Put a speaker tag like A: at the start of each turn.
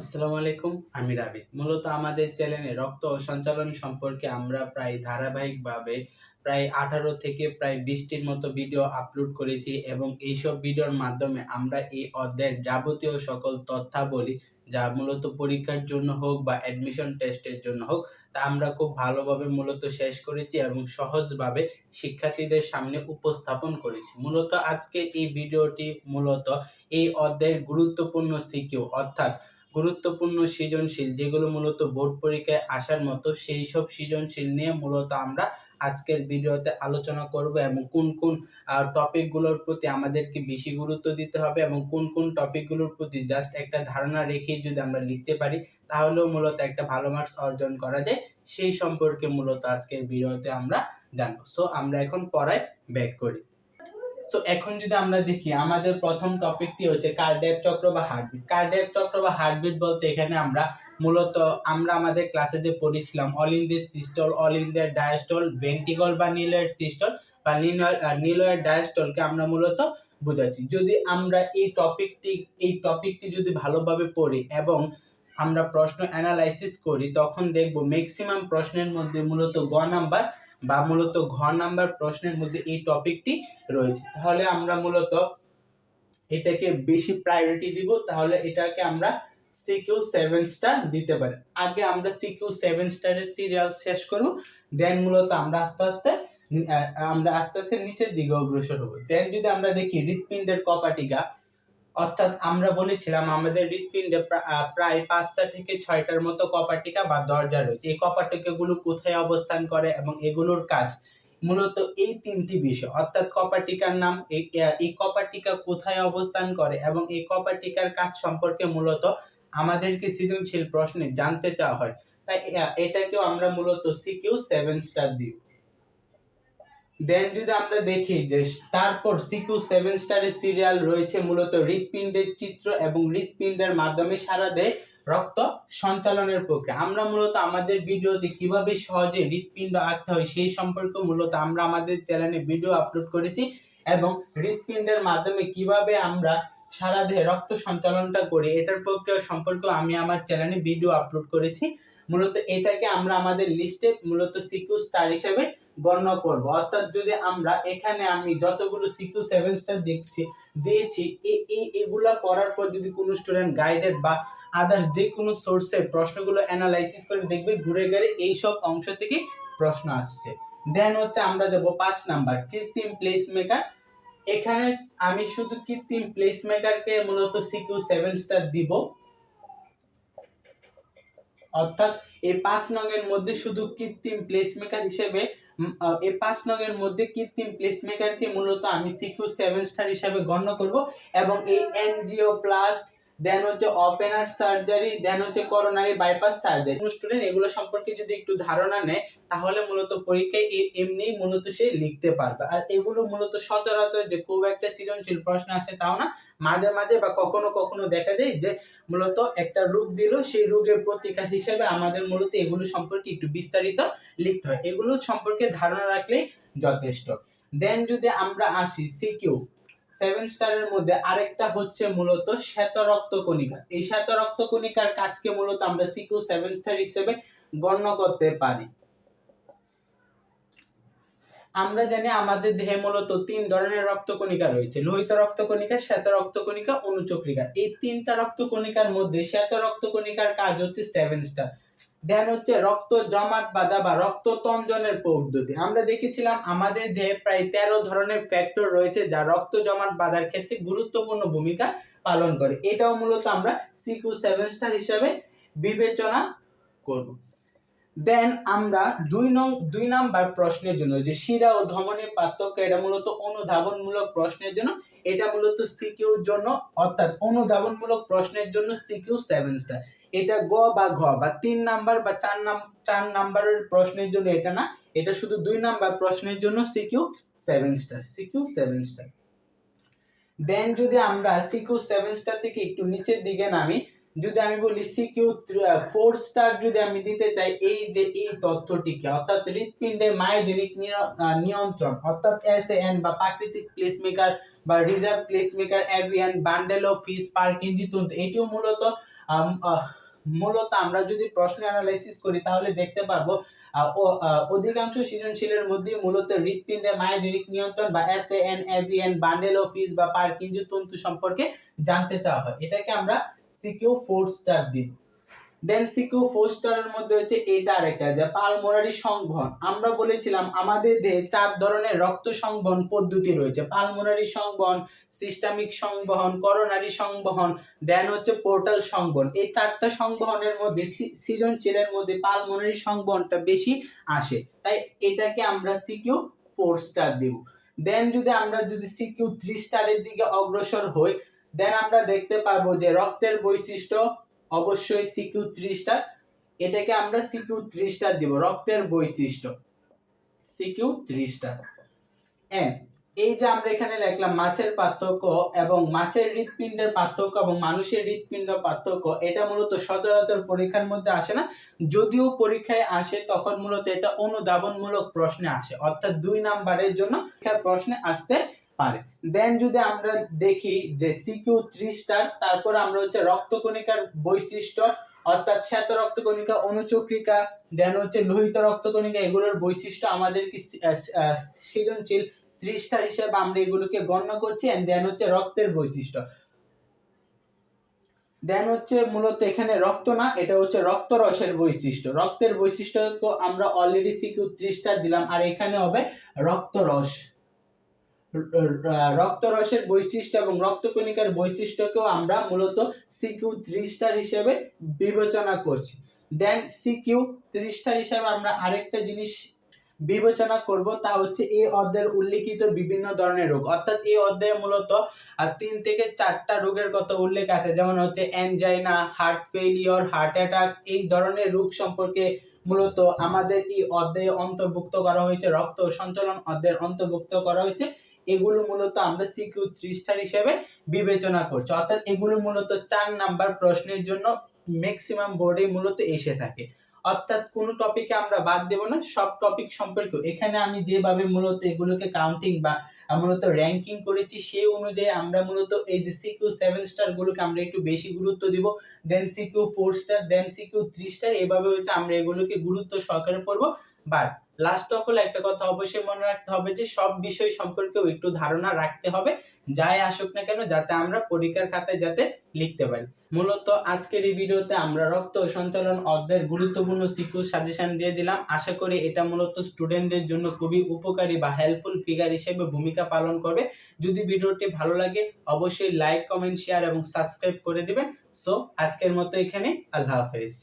A: আসসালামু আলাইকুম, আমি রাবিদ। মূলত আমাদের চ্যানেলে রক্ত সঞ্চালন সম্পর্কে আমরা প্রায় ধারাবাহিকভাবে প্রায় আঠারো থেকে প্রায় বিশটির মতো ভিডিও আপলোড করেছি এবং এইসব ভিডিওর মাধ্যমে আমরা এই অধ্যায়ের যাবতীয় সকল তথ্যাবলী, যা মূলত পরীক্ষার জন্য হোক বা অ্যাডমিশন টেস্টের জন্য হোক, তা আমরা খুব ভালোভাবে মূলত শেষ করেছি এবং সহজভাবে শিক্ষার্থীদের সামনে উপস্থাপন করেছি। মূলত আজকে এই ভিডিওটি মূলত এই অধ্যায়ের গুরুত্বপূর্ণ সিকিউ, অর্থাৎ গুরুত্বপূর্ণ সৃজনশীল, যেগুলো মূলত বোর্ড পরীক্ষায় আসার মতো সেই সব সৃজনশীল নিয়ে মূলত আমরা আজকের ভিডিওতে আলোচনা করব এবং কোন কোন টপিকগুলোর প্রতি আমাদেরকে বেশি গুরুত্ব দিতে হবে এবং কোন কোন টপিকগুলোর প্রতি জাস্ট একটা ধারণা রেখে যদি আমরা লিখতে পারি, তাহলেও মূলত একটা ভালো মার্কস অর্জন করা যায়। সেই সম্পর্কে মূলত আজকের ভিডিওতে আমরা জানব। সো আমরা এখন পড়ায় ব্যাক করি। সো এখন যদি আমরা দেখি, আমাদের প্রথম টপিকটি হচ্ছে কার্ডিয়াক চক্র বা হার্টবিট কার্ডিয়াক চক্র বা হার্টবিট বলতে এখানে আমরা মূলত, আমরা আমাদের ক্লাসে যে পড়েছিলাম all in this systole all in their diastole ventricle বা নিলয়েড সিস্টল বা নিলয়েড ডায়াস্টলকে আমরা মূলত বোঝাচ্ছি। যদি আমরা এই টপিকটি এই টপিকটি যদি ভালোভাবে পড়ি এবং আমরা প্রশ্ন অ্যানালাইসিস করি, তখন দেখব ম্যাক্সিমাম প্রশ্নের মধ্যে মূলত গ নাম্বার বা মূলত ঘ নাম্বার প্রশ্নের মধ্যে এই টপিকটি রয়েছে। তাহলে আমরা মূলত এটাকে বেশি প্রায়োরিটি দিব, তাহলে এটাকে আমরা সিকিউ সেভেন স্টার দিতে পারি। আগে আমরা সিকিউ সেভেন স্টারের সিরিয়াল শেষ করব দেন মূলত আমরা আস্তে আস্তে আমরা আস্তে আস্তে নিচের দিকে অগ্রসর হব। দেন যদি আমরা দেখি হৃৎপিণ্ডের কপাটিকা অর্থাৎ আমরা বলেছিলাম আমাদের হৃৎপিণ্ডে প্রায় পাঁচটা থেকে ছয়টার মতো কপাটিকা বা দরজা রয়েছে। এই কপাটিকাগুলো কোথায় অবস্থান করে এবং এগুলোর কাজ? মূলত এই তিনটি বিষয়। অর্থাৎ কপাটিকার নাম, এই কপাটিকা কোথায় অবস্থান করে এবং এই কপাটিকার কাজ সম্পর্কে মূলত আমাদেরকে সৃজনশীল প্রশ্নে জানতে চাওয়া হয়। তাই এটাকেও আমরা মূলত সিকিউ সেভেন স্টার দিই দেন যদি আমরা দেখি যে তারপর সিকিউ সেভেন স্টারের সিরিয়াল রয়েছে মূলত হৃৎপিণ্ডের চিত্র এবং হৃৎপিণ্ডের মাধ্যমে সারা দেয় রক্ত সঞ্চালনের প্রক্রিয়া। আমরা মূলত আমাদের ভিডিওতে কীভাবে সহজে হৃৎপিণ্ড আঁকতে হয় সেই সম্পর্কে মূলত আমরা আমাদের চ্যানেলে ভিডিও আপলোড করেছি এবং হৃৎপিণ্ডের মাধ্যমে কীভাবে আমরা সারা দেহে রক্ত সঞ্চালনটা করি এটার প্রক্রিয়া সম্পর্কেও আমি আমার চ্যানেলে ভিডিও আপলোড করেছি। মূলত এটাকে আমরা আমাদের লিস্টে মূলত সিকিউ স্টার হিসেবে গণ্য করব। অর্থাৎ যদি আমরা এখানে আমি যতগুলো সিকিউ সেভেন স্টার দেখছি, দিয়েছি এই এগুলা করার পর যদি কোনো স্টুডেন্ট গাইডেড বা আদার্স যে কোনো সোর্সের প্রশ্নগুলো অ্যানালাইসিস করে দেখবে, ঘুরে ঘুরে এই সব অংশ থেকে প্রশ্ন আসছে। দেন হচ্ছে আমরা যাব পাঁচ নাম্বার, কৃত্রিম প্লেস মেকার এখানে আমি শুধু কৃত্রিম প্লেস মেকারকে মূলত সিকিউ সেভেন স্টার দিব। অর্থাৎ এই পাঁচ নঙের মধ্যে শুধু কৃত্রিম প্লেস মেকার হিসেবে এই পাঁচ নগের মধ্যে কৃত্রিম প্লেস মেকারকে মূলত আমি সিকিউ সেভেন স্টার হিসেবে গণ্য করব এবং এই এনজিও প্লাস্ট দেন হচ্ছে ওপেন হার্ট সার্জারি দেন হচ্ছে করোনারি বাইপাস সার্জারি কোন স্টুডেন্ট এগুলো সম্পর্কে যদি একটু ধারণা নেয়, তাহলে মূলত পরীক্ষায় এমনি মূলত সে লিখতে পারবে। আর এগুলো মূলত সচরাচর যে খুব একটা সৃজনশীল প্রশ্ন আসে তাও না, মাঝে মাঝে বা কখনো কখনো দেখা যায় যে মূলত একটা রোগ দিল, সেই রোগের প্রতিকার হিসেবে আমাদের মূলত এগুলো সম্পর্কে একটু বিস্তারিত লিখতে হয়। এগুলো সম্পর্কে ধারণা রাখলেই যথেষ্ট। দেন যদি আমরা আসি সিকিউ সেভেন স্টারের মধ্যে আরেকটা হচ্ছে মূলত শ্বেত রক্ত কণিকা। এই শ্বেত রক্ত কণিকার কাজকে মূলত আমরা সিকিউ সেভেন স্টার হিসেবে গণ্য করতে পারি। আমরা জানি আমাদের দেহে মূলত তিন ধরনের রক্তকণিকা রয়েছে, লোহিত রক্তকণিকা, শ্বেত রক্তকণিকা, অনুচক্রিকা। এই তিনটা রক্তকণিকার মধ্যে শ্বেত রক্তকণিকার কাজ হচ্ছে সেভেন স্টার দেন হচ্ছে রক্ত জমাট বাঁধা বা রক্ত তঞ্জনের পদ্ধতি। আমরা দেখেছিলাম আমাদের দেহে প্রায় তেরো ধরনের ফ্যাক্টর রয়েছে যা রক্ত জমাট বাঁধার ক্ষেত্রে গুরুত্বপূর্ণ ভূমিকা পালন করে। এটাও মূলত আমরা সিকিউ সেভেন স্টার হিসেবে বিবেচনা করব। দেন আমরা দুই নং, দুই নাম্বার প্রশ্নের জন্য যে শিরা ও ধমনের পার্থক্য এটা মূলত অনুধাবনমূলক প্রশ্নের জন্য, এটা মূলত সিকিউর জন্য, অর্থাৎ অনুধাবনমূলক প্রশ্নের জন্য সিকিউ সেভেন স্টার এটা গ বা ঘ বা তিন নাম্বার বা চার নাম, চার নাম্বারের প্রশ্নের জন্য এটা না, এটা শুধু দুই নাম্বার প্রশ্নের জন্য CQ seven star CQ seven star then যদি আমরা সিকিউ সেভেন স্টার থেকে একটু নিচের দিকে নামি যদি আমি বলি সিকিউ ফোর স্টার যদি আমি দিতে চাই, এই যে এই তথ্যটিকে, অর্থাৎ হৃৎপিণ্ডের মায়োজেনিক নিয়ন্ত্রণ, অর্থাৎ এস এন বা প্রাকৃতিক প্লেসমেকার বা রিজার্ভ প্লেসমেকার অ্যাভিয়ান বান্ডেল অফ ফিস পার্কিঞ্জি তন্তু, এটিও মূলত মূলত আমরা যদি প্রশ্ন অ্যানালাইসিস করি, তাহলে দেখতে পারব অধিকাংশ সৃজনশীলের মধ্যে মূলত হৃৎপিণ্ডে মায়োজনিক নিয়ন্ত্রণ বা S N AVN bundle of His বা পার্কিঞ্জ তন্তু সম্পর্কে জানতে চাওয়া হয়। এটাকে আমরা সিকিউ ফোর স্টার দিব দেন সিকিউ ফোর স্টারের মধ্যে হচ্ছে এটা আরেকটা, যে পালমোনারি সংবহন আমরা বলেছিলাম আমাদের দেহে চার ধরনের রক্ত সংবহন পদ্ধতি রয়েছে। পালমোনারি সংবহন সিস্টেমিক সংবহন করোনারি সংবহন দেন হচ্ছে পোর্টাল সংবহন। এই চারটা সংবহনের মধ্যে সৃজনশীলের মধ্যে পালমোনারি সংবহনটা বেশি আসে। তাই এটাকে আমরা সিকিউ ফোর স্টার দিব। দেন যদি আমরা যদি সিকিউ থ্রি স্টারের দিকে অগ্রসর হই দেন আমরা দেখতে পারব যে রক্তের বৈশিষ্ট্য অবশ্যই সিকিউ থ্রি এটাকে আমরা সিকিউ থ্রি দিব, রক্তের বৈশিষ্ট্য। সিকিউ থ্রি এন এই যে আমরা এখানে লিখলাম মাছের পার্থক্য এবং মাছের হৃৎপিণ্ডের পার্থক্য এবং মানুষের হৃৎপিণ্ড পার্থক্য, এটা মূলত সচরাচর পরীক্ষার মধ্যে আসে না। যদিও পরীক্ষায় আসে, তখন মূলত এটা অনুধাবনমূলক প্রশ্নে আসে। অর্থাৎ দুই নাম্বারের জন্য প্রশ্নে আসতে পারে। দেন যদি আমরা দেখি যে সিকিউ থ্রি স্টার তারপর আমরা হচ্ছে রক্তকণিকার বৈশিষ্ট্য, অর্থাৎ শ্বেত রক্তকণিকা, অনুচক্রিকা দেন হচ্ছে লোহিত রক্তকণিকা, এগুলোর বৈশিষ্ট্য আমাদেরকে সৃজনশীল থ্রি স্টার হিসেবে আমরা এগুলোকে গণ্য করছি এন্ড দেন হচ্ছে রক্তের বৈশিষ্ট্য। দেন হচ্ছে মূলত এখানে রক্ত না, এটা হচ্ছে রক্তরসের বৈশিষ্ট্য। রক্তের বৈশিষ্ট্য আমরা অলরেডি সিকিউ স্টার দিলাম, আর এখানে হবে রক্তরস। রক্তরসের বৈশিষ্ট্য এবং রক্তকণিকার বৈশিষ্ট্যকেও আমরা মূলত সিকিউ থ্রি স্টার হিসেবে বিবেচনা করছি। দেন সিকিউ থ্রি স্টার হিসেবে আমরা আরেকটা জিনিস বিবেচনা করব, তা হচ্ছে এই অধ্যায়ের উল্লেখিত বিভিন্ন ধরনের রোগ। অর্থাৎ এই অধ্যায়ে মূলত তিন থেকে চারটা রোগের কথা উল্লেখ আছে, যেমন হচ্ছে angina heart failure heart attack এই ধরনের রোগ সম্পর্কে মূলত আমাদের এই অধ্যায়ে অন্তর্ভুক্ত করা হয়েছে, রক্ত সঞ্চালন অধ্যায়ের অন্তর্ভুক্ত করা হয়েছে। এগুলো মূলত আমরা সিকিউ থ্রি স্টার হিসেবে বিবেচনা করছি। অর্থাৎ এগুলো মূলত চার নাম্বার প্রশ্নের জন্য ম্যাক্সিমাম বোর্ডে মূলত এসে থাকে। অর্থাৎ কোনো টপিকে আমরা বাদ দেব না, সব টপিক সম্পর্কে এখানে আমি যেভাবে মূলত এগুলোকে কাউন্টিং বা মূলত র্যাঙ্কিং করেছি সেই অনুযায়ী আমরা মূলত এই যে সিকিউ সেভেন স্টারগুলোকে আমরা একটু বেশি গুরুত্ব দিব then CQ four star then CQ three star এভাবে হচ্ছে আমরা এগুলোকে গুরুত্ব সহকারে পড়ব। বাট লাস্ট অফ অল একটা কথা অবশ্যই মনে রাখতে হবে যে সব বিষয় সম্পর্কেও একটু ধারণা রাখতে হবে, যাই আসুক না কেন, যাতে আমরা পরীক্ষার খাতায় যাতে লিখতে পারি। মূলত আজকের এই ভিডিওতে আমরা রক্ত সঞ্চালন অধ্যায়ের গুরুত্বপূর্ণ সিকিউ সাজেশন দিয়ে দিলাম। আশা করি এটা মূলত স্টুডেন্টদের জন্য খুবই উপকারী বা হেল্পফুল ফিগার হিসেবে ভূমিকা পালন করবে। যদি ভিডিওটি ভালো লাগে, অবশ্যই লাইক কমেন্ট শেয়ার এবং সাবস্ক্রাইব করে দিবেন। সো আজকের মতো এখানে আল্লাহ হাফেজ।